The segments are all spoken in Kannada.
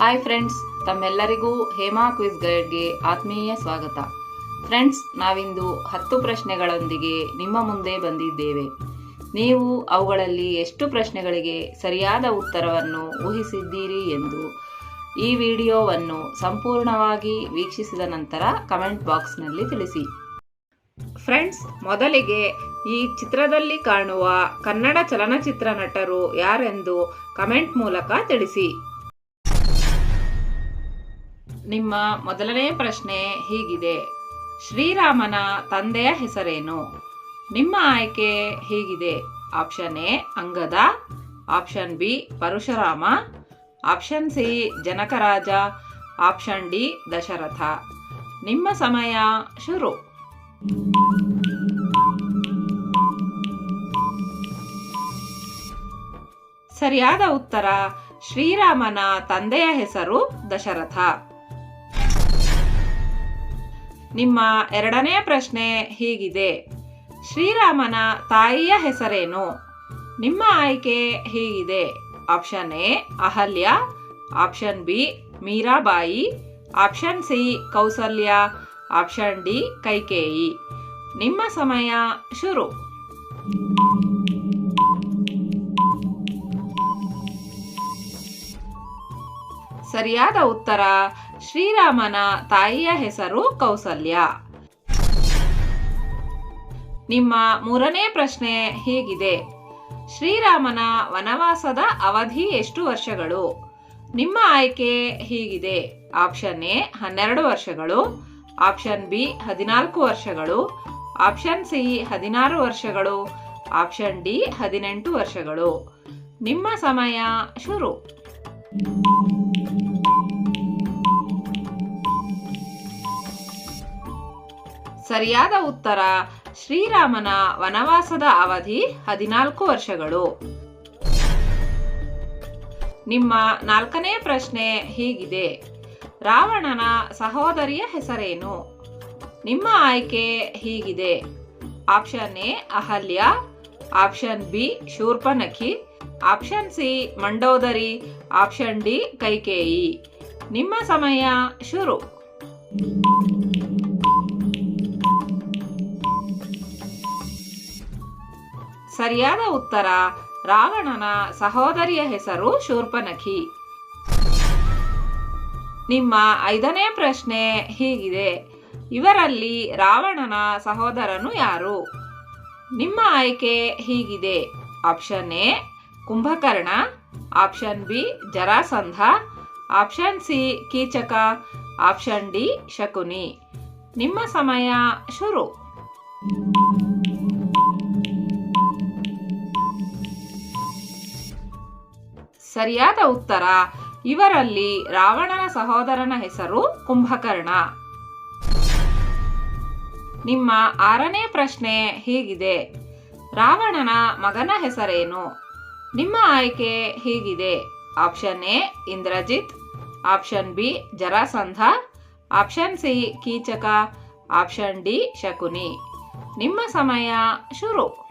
ಹಾಯ್ ಫ್ರೆಂಡ್ಸ್ ತಮ್ಮೆಲ್ಲರಿಗೂ ಹೇಮಾ ಕ್ವಿಜ್ ಗೈಡ್ಗೆ ಆತ್ಮೀಯ ಸ್ವಾಗತ. ಫ್ರೆಂಡ್ಸ್ ನಾವಿಂದು ಹತ್ತು ಪ್ರಶ್ನೆಗಳೊಂದಿಗೆ ನಿಮ್ಮ ಮುಂದೆ ಬಂದಿದ್ದೇವೆ. ನೀವು ಅವುಗಳಲ್ಲಿ ಎಷ್ಟು ಪ್ರಶ್ನೆಗಳಿಗೆ ಸರಿಯಾದ ಉತ್ತರವನ್ನು ಊಹಿಸಿದ್ದೀರಿ ಎಂದು ಈ ವಿಡಿಯೋವನ್ನು ಸಂಪೂರ್ಣವಾಗಿ ವೀಕ್ಷಿಸಿದ ನಂತರ ಕಮೆಂಟ್ ಬಾಕ್ಸ್ನಲ್ಲಿ ತಿಳಿಸಿ. ಫ್ರೆಂಡ್ಸ್ ಮೊದಲಿಗೆ ಈ ಚಿತ್ರದಲ್ಲಿ ಕಾಣುವ ಕನ್ನಡ ಚಲನಚಿತ್ರ ನಟರು ಯಾರೆಂದು ಕಮೆಂಟ್ ಮೂಲಕ ತಿಳಿಸಿ. ನಿಮ್ಮ ಮೊದಲನೇ ಪ್ರಶ್ನೆ ಹೀಗಿದೆ. ಶ್ರೀರಾಮನ ತಂದೆಯ ಹೆಸರೇನು? ನಿಮ್ಮ ಆಯ್ಕೆ ಹೀಗಿದೆ. Option A, Angada. Option B, Parashurama. Option C, Janakaraja. Option D, Dasharatha. ನಿಮ್ಮ ಸಮಯ ಶುರು. ಸರಿಯಾದ ಉತ್ತರ, ಶ್ರೀರಾಮನ ತಂದೆಯ ಹೆಸರು ದಶರಥ. ನಿಮ್ಮ ಎರಡನೇ ಪ್ರಶ್ನೆ ಹೀಗಿದೆ. ಶ್ರೀರಾಮನ ತಾಯಿಯ ಹೆಸರೇನು? ನಿಮ್ಮ ಆಯ್ಕೆ ಹೀಗಿದೆ. Option A, Ahalya. Option B, Meerabai. Option C, Kausalya. Option D, Kaikeyi. ನಿಮ್ಮ ಸಮಯ ಶುರು. ಸರಿಯಾದ ಉತ್ತರ ಶ್ರೀರಾಮನ ತಾಯಿಯ ಹೆಸರು ಕೌಸಲ್ಯ. ನಿಮ್ಮ ಮೂರನೇ ಪ್ರಶ್ನೆ ಹೀಗಿದೆ. ಶ್ರೀರಾಮನ ವನವಾಸದ ಅವಧಿ ಎಷ್ಟು ವರ್ಷಗಳು? ನಿಮ್ಮ ಆಯ್ಕೆ ಹೀಗಿದೆ. ಆಪ್ಷನ್ ಎ, ಹನ್ನೆರಡು ವರ್ಷಗಳು. ಆಪ್ಷನ್ ಬಿ, ಹದಿನಾಲ್ಕು ವರ್ಷಗಳು. ಆಪ್ಷನ್ ಸಿ, ಹದಿನಾರು ವರ್ಷಗಳು. ಆಪ್ಷನ್ ಡಿ, ಹದಿನೆಂಟು ವರ್ಷಗಳು. ನಿಮ್ಮ ಸಮಯ ಶುರು. ಸರಿಯಾದ ಉತ್ತರ ಶ್ರೀರಾಮನ ವನವಾಸದ ಅವಧಿ ಹದಿನಾಲ್ಕು ವರ್ಷಗಳು. ನಿಮ್ಮ ನಾಲ್ಕನೇ ಪ್ರಶ್ನೆ ಹೀಗಿದೆ. ರಾವಣನ ಸಹೋದರಿಯ ಹೆಸರೇನು? ನಿಮ್ಮ ಆಯ್ಕೆ ಹೀಗಿದೆ. Option A, Ahalya. Option B, Shurpanakhi. Option C, Mandodari. Option D, Kaikeyi. ನಿಮ್ಮ ಸಮಯ ಶುರು. ಸರಿಯಾದ ಉತ್ತರ. ರಾವಣನ ಸಹೋದರಿಯ ಹೆಸರು ಶೂರ್ಪನಖಿ. ನಿಮ್ಮ ಐದನೇ ಪ್ರಶ್ನೆ ಹೀಗಿದೆ. ಇವರಲ್ಲಿ ರಾವಣನ ಸಹೋದರನು ಯಾರು? ನಿಮ್ಮ ಆಯ್ಕೆ ಹೀಗಿದೆ. Option A, Kumbhakarna. Option B, Jarasandha. Option C, Keechaka. Option D, Shakuni. ನಿಮ್ಮ ಸಮಯ ಶುರು. ಸರಿಯಾದ ಉತ್ತರ. ಇವರಲ್ಲಿ ರಾವಣನ ಸಹೋದರನ ಹೆಸರು ಕುಂಭಕರ್ಣ. ನಿಮ್ಮ ಆರನೇ ಪ್ರಶ್ನೆ ಹೀಗಿದೆ. ರಾವಣನ ಮಗನ ಹೆಸರೇನು? ನಿಮ್ಮ ಆಯ್ಕೆ ಹೀಗಿದೆ. Option A, Indrajit. Option B, Jarasandha. Option C, Keechaka. Option D, Shakuni. ನಿಮ್ಮ ಸಮಯ ಶುರು.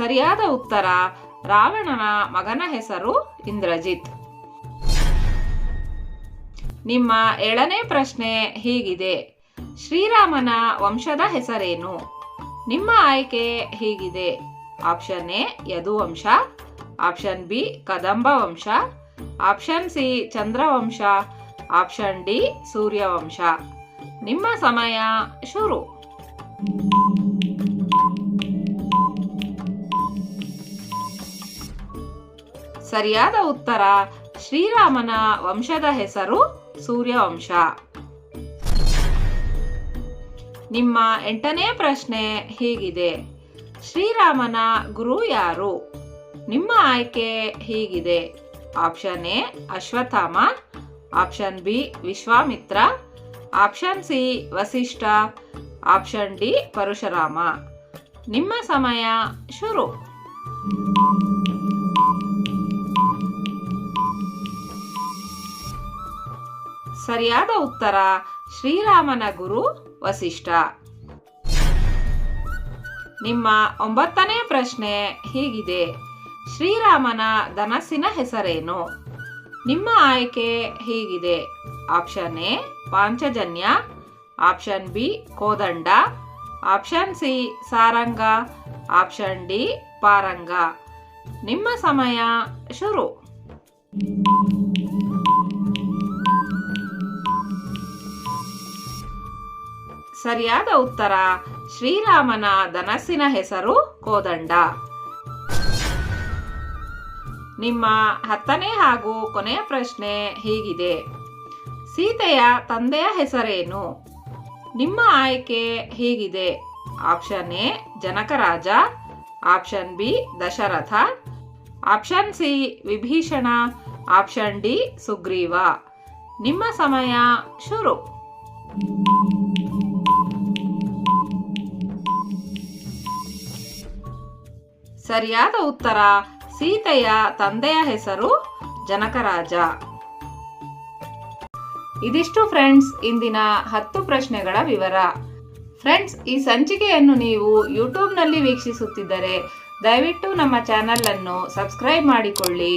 ಸರಿಯಾದ ಉತ್ತರ ರಾವಣನ ಮಗನ ಹೆಸರು ಇಂದ್ರಜಿತ್. ನಿಮ್ಮ ಏಳನೇ ಪ್ರಶ್ನೆ ಹೀಗಿದೆ. ಶ್ರೀರಾಮನ ವಂಶದ ಹೆಸರೇನು? ನಿಮ್ಮ ಆಯ್ಕೆ ಹೀಗಿದೆ. Option A, Yaduvamsha. Option B Kadamba ವಂಶ option C, Chandravamsha. Option D, Suryavamsha. ನಿಮ್ಮ ಸಮಯ ಶುರು. ಸರಿಯಾದ ಉತ್ತರ. ಶ್ರೀರಾಮನ ವಂಶದ ಹೆಸರು ಸೂರ್ಯವಂಶ. ನಿಮ್ಮ ಎಂಟನೇ ಪ್ರಶ್ನೆ ಹೀಗಿದೆ. ಶ್ರೀರಾಮನ ಗುರು ಯಾರು? ನಿಮ್ಮ ಆಯ್ಕೆ ಹೀಗಿದೆ. Option A Ashwatthama option B, Vishwamitra. Option C, Vasishtha. Option D, Parashurama. ನಿಮ್ಮ ಸಮಯ ಶುರು. ಸರಿಯಾದ ಉತ್ತರ, ಶ್ರೀರಾಮನ ಗುರು ವಸಿಷ್ಠ. ನಿಮ್ಮ ಒಂಬತ್ತನೇ ಪ್ರಶ್ನೆ ಹೀಗಿದೆ. ಶ್ರೀರಾಮನ ಧನಸ್ಸಿನ ಹೆಸರೇನು? ನಿಮ್ಮ ಆಯ್ಕೆ ಹೀಗಿದೆ. Option A, Panchajanya. Option B, Kodanda. Option C, Saranga. Option D, Paranga. ನಿಮ್ಮ ಸಮಯ ಶುರು. ಸರಿಯಾದ ಉತ್ತರ. ಶ್ರೀರಾಮನ ಧನಸ್ಸಿನ ಹೆಸರು ಕೋದಂಡ. ನಿಮ್ಮ ಹತ್ತನೇ ಹಾಗೂ ಕೊನೆಯ ಪ್ರಶ್ನೆ ಹೀಗಿದೆ. ಸೀತೆಯ ತಂದೆಯ ಹೆಸರೇನು? ನಿಮ್ಮ ಆಯ್ಕೆ ಹೀಗಿದೆ. Option A, Janakaraja. Option B, Dasharatha. Option C, Vibhishana. Option D, Sugriva. ನಿಮ್ಮ ಸಮಯ ಶುರು. ಸರಿಯಾದ ಉತ್ತರ, ಸೀತೆಯ ತಂದೆಯ ಹೆಸರು ಜನಕರಾಜ. ಇದಿಷ್ಟು ಫ್ರೆಂಡ್ಸ್, ಇಂದಿನ ಹತ್ತು ಪ್ರಶ್ನೆಗಳ ವಿವರ. ಫ್ರೆಂಡ್ಸ್, ಈ ಸಂಚಿಕೆಯನ್ನು ನೀವು ಯೂಟ್ಯೂಬ್ನಲ್ಲಿ ವೀಕ್ಷಿಸುತ್ತಿದ್ದರೆ ದಯವಿಟ್ಟು ನಮ್ಮ ಚಾನೆಲ್ ಅನ್ನು ಸಬ್ಸ್ಕ್ರೈಬ್ ಮಾಡಿಕೊಳ್ಳಿ.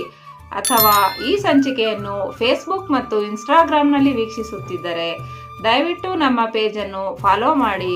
ಅಥವಾ ಈ ಸಂಚಿಕೆಯನ್ನು ಫೇಸ್ಬುಕ್ ಮತ್ತು ಇನ್ಸ್ಟಾಗ್ರಾಮ್ನಲ್ಲಿ ವೀಕ್ಷಿಸುತ್ತಿದ್ದರೆ ದಯವಿಟ್ಟು ನಮ್ಮ ಪೇಜನ್ನು ಫಾಲೋ ಮಾಡಿ.